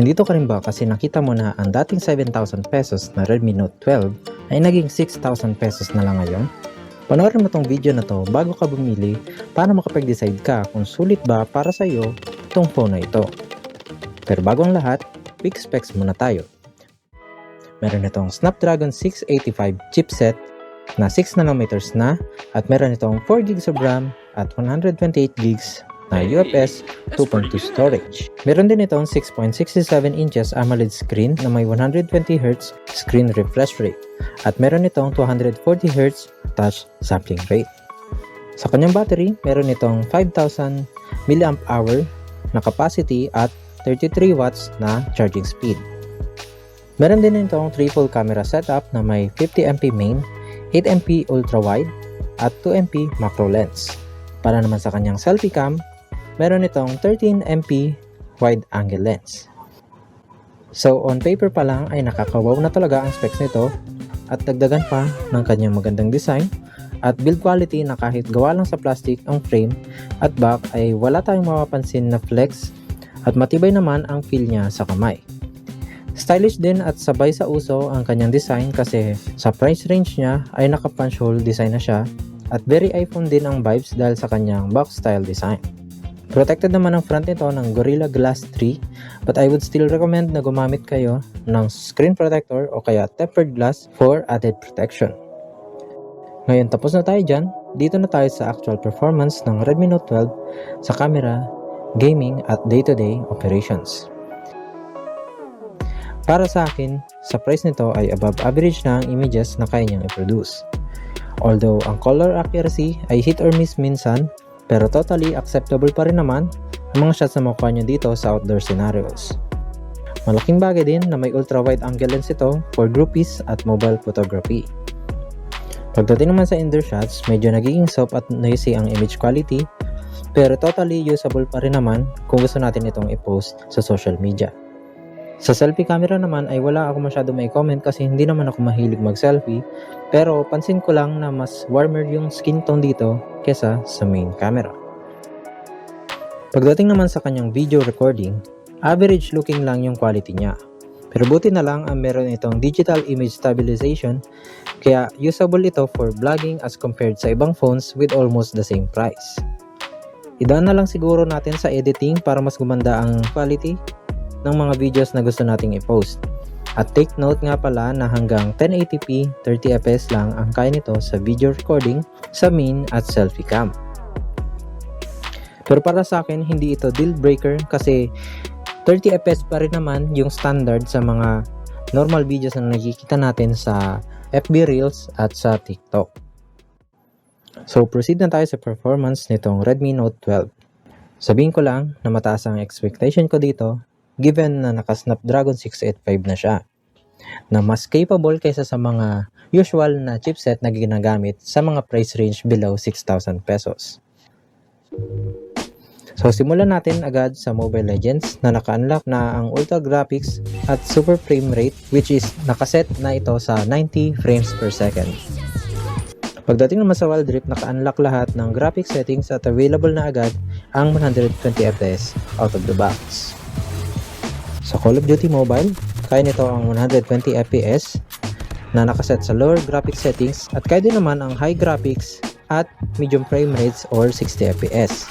Nandito ka rin ba kasi nakita mo na ang dating 7,000 pesos na Redmi Note 12 ay naging 6,000 pesos na lang ngayon? Panoorin mo tong video na to bago ka bumili para makapag-decide ka kung sulit ba para sa iyo itong phone na ito. Pero bago ang lahat, quick specs muna tayo. Meron itong Snapdragon 685 chipset na 6nm na at meron itong 4GB of RAM at 128GB na UFS 2.2 storage. Meron din itong 6.67 inches AMOLED screen na may 120Hz screen refresh rate at meron itong 240Hz touch sampling rate. Sa kanyang battery, meron itong 5,000 mAh na capacity at 33 watts na charging speed. Meron din itong triple camera setup na may 50MP main, 8MP ultra wide at 2MP macro lens. Para naman sa kanyang selfie cam, meron itong 13MP wide angle lens. So on paper pa lang ay nakakawaw na talaga ang specs nito at dagdagan pa ng kanyang magandang design at build quality na kahit gawa lang sa plastic ang frame at back ay wala tayong mapapansin na flex at matibay naman ang feel niya sa kamay. Stylish din at sabay sa uso ang kanyang design kasi sa price range niya ay naka punch hole design na siya at very iPhone din ang vibes dahil sa kanyang box style design. Protected naman ang front nito ng Gorilla Glass 3 but I would still recommend na gumamit kayo ng screen protector o kaya tempered glass for added protection. Ngayon tapos na tayo dyan, dito na tayo sa actual performance ng Redmi Note 12 sa camera, gaming at day-to-day operations. Para sa akin, sa price nito ay above average na ang images na kaya niyang i-produce. Although ang color accuracy ay hit or miss minsan, pero totally acceptable pa rin naman ang mga shots na makuha niyo dito sa outdoor scenarios. Malaking bagay din na may ultra-wide angle lens ito for groupies at mobile photography. Pagdating naman sa indoor shots, medyo nagiging soft at noisy ang image quality, pero totally usable pa rin naman kung gusto natin itong i-post sa social media. Sa selfie camera naman ay wala ako masyado may comment kasi hindi naman ako mahilig mag-selfie pero pansin ko lang na mas warmer yung skin tone dito kesa sa main camera. Pagdating naman sa kanyang video recording, average looking lang yung quality niya. Pero buti na lang ang meron itong digital image stabilization kaya usable ito for vlogging as compared sa ibang phones with almost the same price. Idaan na lang siguro natin sa editing para mas gumanda ang quality ng mga videos na gusto nating i-post. At take note nga pala na hanggang 1080p 30fps lang ang kaya nito sa video recording sa main at selfie cam. Pero para sa akin, hindi ito deal breaker kasi 30fps pa rin naman yung standard sa mga normal videos na nakikita natin sa FB Reels at sa TikTok. So proceed na tayo sa performance nitong Redmi Note 12. Sabihin ko lang na mataas ang expectation ko dito given na naka Snapdragon 685 na siya na mas capable kaysa sa mga usual na chipset na ginagamit sa mga price range below 6,000 pesos. So simulan natin agad sa Mobile Legends na naka-unlock na ang Ultra Graphics at Super Frame Rate which is nakaset na ito sa 90 frames per second. Pagdating naman sa Wild Rift, naka-unlock lahat ng graphic settings at available na agad ang 120 FPS out of the box. Sa Call of Duty Mobile, kaya nito ang 120 FPS na nakaset sa lower graphic settings at kaya din naman ang high graphics at medium frame rates or 60 FPS.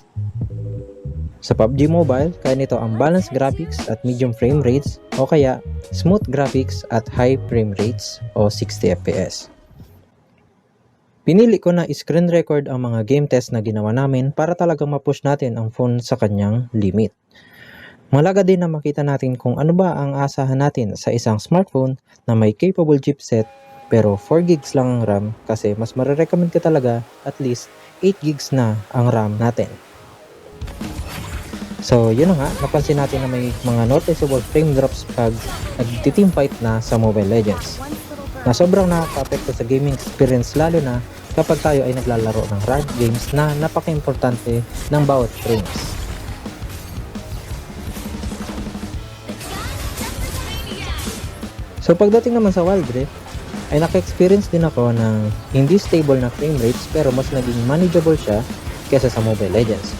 Sa PUBG Mobile, kaya nito ang balanced graphics at medium frame rates o kaya smooth graphics at high frame rates o 60 FPS. Pinili ko na screen record ang mga game test na ginawa namin para talagang mapush natin ang phone sa kanyang limit. Malaga din na makita natin kung ano ba ang asahan natin sa isang smartphone na may capable chipset pero 4 gigs lang ang RAM kasi mas marirecommend ko talaga at least 8 gigs na ang RAM natin. So yun na nga, napansin natin na may mga noticeable frame drops pag nagti-team fight na sa Mobile Legends. Na sobrang nakaka-apekto sa gaming experience lalo na kapag tayo ay naglalaro ng ranked games na napaka-importante ng bawat frames. So pagdating naman sa Wild Rift, ay naka-experience din ako ng hindi stable na frame rates pero mas naging manageable siya kesa sa Mobile Legends.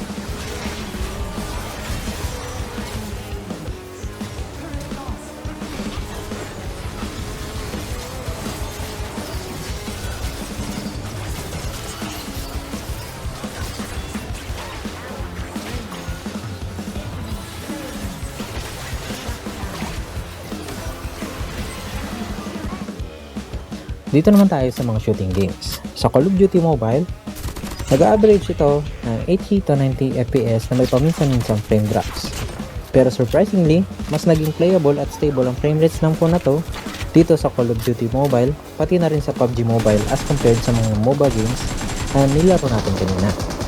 Dito naman tayo sa mga shooting games. Sa Call of Duty Mobile, nag-average ito ng 80 to 90 FPS na may paminsan-minsang frame drops. Pero surprisingly, mas naging playable at stable ang frame rates ng phone na to dito sa Call of Duty Mobile, pati na rin sa PUBG Mobile as compared sa mga MOBA games na nilaro natin kanina.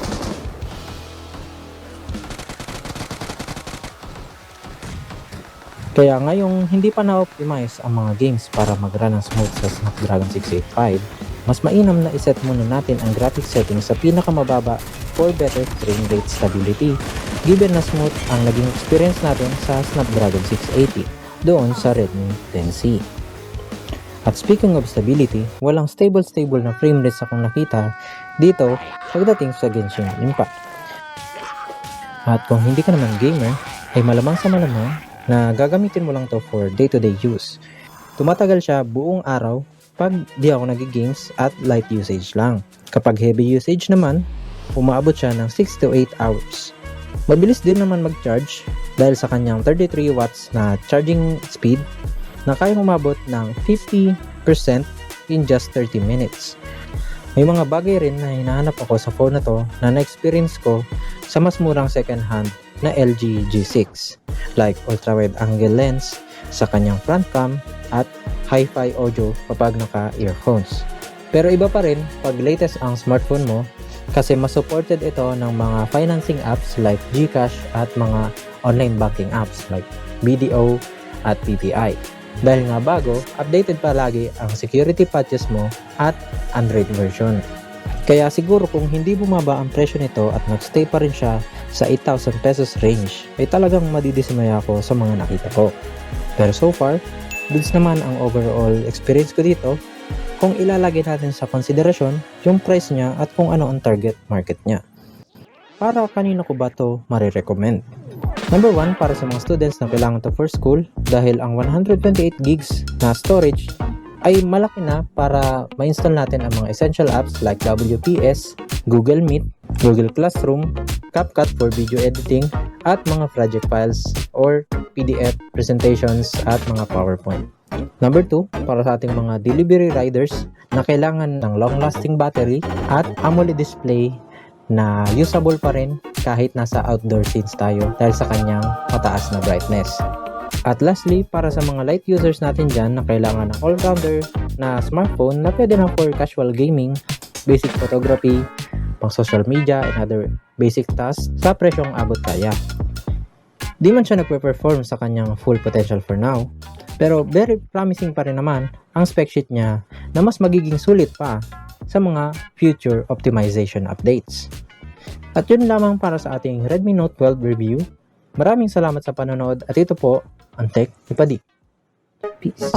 Kaya ngayong hindi pa na-optimize ang mga games para mag-run ng smooth sa Snapdragon 685, mas mainam na iset muna natin ang graphics settings sa pinakamababa for better frame rate stability given na smooth ang naging experience natin sa Snapdragon 680 doon sa Redmi 10C. At speaking of stability, walang stable-stable na frame rates akong nakita dito pagdating sa Genshin Impact. At kung hindi ka naman gamer, ay malamang sa malamang na gagamitin mo lang to for day-to-day use. Tumatagal siya buong araw pag di ako nag-games at light usage lang. Kapag heavy usage naman, umaabot siya ng 6 to 8 hours. Mabilis din naman mag-charge dahil sa kanyang 33 watts na charging speed na kayang umabot ng 50% in just 30 minutes. May mga bagay rin na hinahanap ako sa phone na to na na-experience ko sa mas murang second hand na LG G6 like ultra-wide angle lens sa kanyang front cam at hi-fi audio kapag naka-earphones. Pero iba pa rin pag latest ang smartphone mo kasi mas supported ito ng mga financing apps like GCash at mga online banking apps like BDO at PPI. Dahil nga bago, updated palagi ang security patches mo at Android version. Kaya siguro kung hindi bumaba ang presyo nito at nagstay pa rin siya sa 8,000 pesos range, ay talagang madidismaya ako sa mga nakita ko. Pero so far, goods naman ang overall experience ko dito kung ilalagay natin sa konsiderasyon yung price niya at kung ano ang target market niya. Para kanino ko ba to marirecommend? Number 1 para sa mga students na kailangan to for school dahil ang 128 gigs na storage ay malaki na para ma-install natin ang mga essential apps like WPS, Google Meet, Google Classroom, CapCut for video editing, at mga project files or PDF presentations at mga PowerPoint. Number 2, para sa ating mga delivery riders na kailangan ng long-lasting battery at AMOLED display na usable pa rin kahit nasa outdoor scenes tayo dahil sa kanyang mataas na brightness. At lastly, para sa mga light users natin dyan na kailangan ng all-rounder na smartphone na pwede na for casual gaming, basic photography, pang social media, and other basic tasks sa presyong abot kaya. Di man siya nagpe-perform sa kanyang full potential for now, pero very promising pa rin naman ang spec sheet niya na mas magiging sulit pa sa mga future optimization updates. At yun lamang para sa ating Redmi Note 12 review. Maraming salamat sa panonood at ito po Antek Ipadi. Peace.